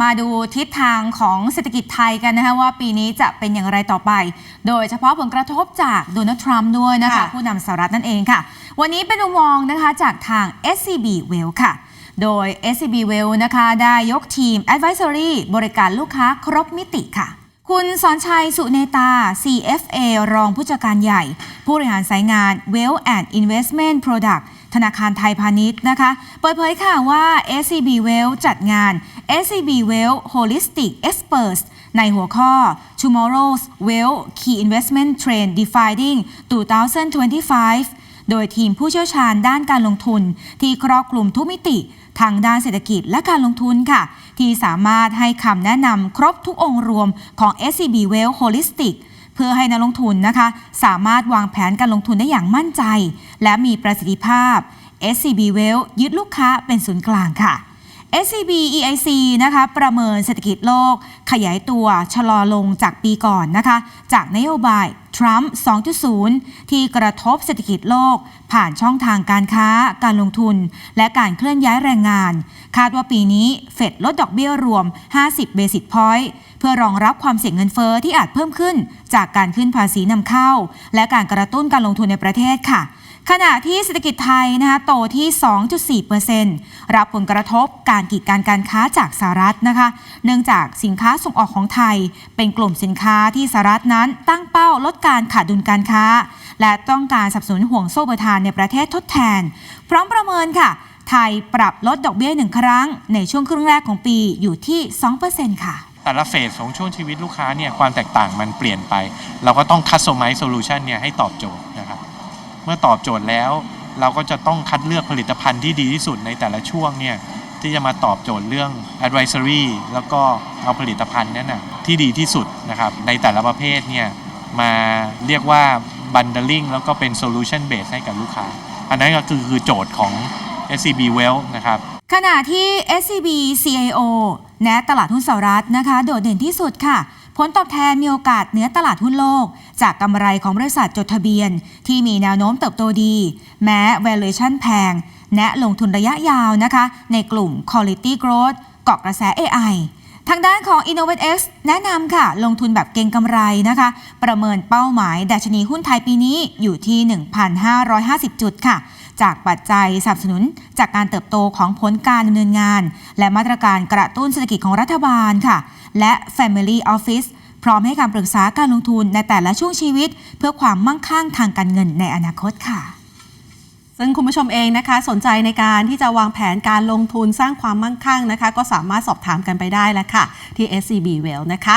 มาดูทิศทางของเศรษฐกิจไทยกันนะคะว่าปีนี้จะเป็นอย่างไรต่อไป โดยเฉพาะผลกระทบจากโดนัลด์ทรัมป์ด้วยนะคะ ค่ะ ผู้นำสหรัฐนั่นเองค่ะ วันนี้เป็นมุมมองนะคะจากทาง SCB Well ค่ะ โดย SCB Well นะคะได้ยกทีม Advisory บริการลูกค้าครบมิติค่ะ คุณสอนชัยสุเนตา CFA รองผู้จัดการใหญ่ ผู้บริหารสายงาน Well and Investment Product ธนาคารไทยพาณิชย์นะคะ เปิดเผยค่ะว่า SCB Well จัดงาน SCB Well Holistic Experts ในหัวข้อ Tomorrow's Well Key Investment Trend Defining 2025โดยทีมผู้เชี่ยวชาญด้านการลงทุน ที่ครอบคลุมทุกมิติ ทางด้านเศรษฐกิจและการลงทุนค่ะ ที่สามารถให้คำแนะนำครบทุกองค์รวมของ SCB Well Holistic เพื่อให้นักลงทุนนะคะ สามารถวางแผนการลงทุนได้อย่างมั่นใจ และมีประสิทธิภาพ SCB Well ยึดลูกค้าเป็นศูนย์กลางค่ะ SCB EIC นะคะประเมินเศรษฐกิจโลก ขยายตัวชะลอลงจากปีก่อนนะคะ จากนโยบายทรัมป์ 2.0 ที่กระทบเศรษฐกิจโลก ผ่านช่องทางการค้า การลงทุน และการเคลื่อนย้ายแรงงาน คาดว่าปีนี้เฟดลดดอกเบี้ยรวม 50 เบสิสพอยต์เพื่อรองรับความเสี่ยงเงินเฟอ้อที่อาจเพิ่มขึ้น จากการขึ้นภาษีนำเข้า และการกระตุ้นการลงทุนในประเทศค่ะ ขณะที่เศรษฐกิจไทยนะคะโตที่ 2.4%รับผลกระทบการกีดการการค้าจากสหรัฐนะคะ เนื่องจากสินค้าส่งออกของไทย เป็นกลุ่มสินค้าที่สหรัฐนั้นตั้งเป้าลดการขาดดุลการค้า และต้องการสนับสนุนห่วงโซ่ประทานในประเทศทดแทน พร้อมประเมินค่ะ ไทยปรับลดดอกเบี้ยหนึ่งครั้ง ในช่วงครึ่งแรกของปีอยู่ที่ 2%ค่ะแต่ละเฟสของช่วงชีวิตลูกค้าเนี่ยความแตกต่างมันเปลี่ยนไป เราก็ต้อง customize solution เนี่ยให้ตอบโจทย์ เมื่อตอบโจทย์แล้ว เราก็จะต้องคัดเลือกผลิตภัณฑ์ที่ดีที่สุดในแต่ละช่วงเนี่ยที่จะมาตอบโจทย์เรื่อง advisory แล้วก็เอาผลิตภัณฑ์นั้นนะที่ดีที่สุดนะครับในแต่ละประเภทเนี่ยมาเรียกว่า bundling แล้วก็เป็น solution base ให้กับลูกค้า อันนั้นก็คือคือโจทย์ของ SCB Well นะครับ ขณะที่ SCB CIO แนะตลาดหุ้นสหรัฐนะคะ โดดเด่นที่สุดค่ะ ผลตอบแทนมีโอกาสเหนือตลาดหุ้นโลก จากกำไรของบริษัทจดทะเบียน ที่มีแนวโน้มเติบโตดี แม้ valuation แพง แนะลงทุนระยะยาวนะคะ ในกลุ่ม quality growth เกาะกระแส AI ทางด้านของ InnovateX แนะนำค่ะ ลงทุนแบบเก็งกำไรนะคะ ประเมินเป้าหมายดัชนีหุ้นไทยปีนี้อยู่ที่ 1,550 จุดค่ะ จากปัจจัยสนับสนุนจากการเติบโตของผลการดำเนินงาน และมาตรการกระตุ้นเศรษฐกิจของรัฐบาลค่ะ และ Family Office พร้อมให้การปรึกษาการลงทุนในแต่ละช่วงชีวิต เพื่อความมั่งคั่งทางการเงินในอนาคตค่ะซึ่งคุณผู้ชมเองนะคะสนใจในการที่จะวางแผนการลงทุนสร้างความมั่งคั่งนะคะ ก็สามารถสอบถามกันไปได้แล้วค่ะ ที่ SCB Well นะคะ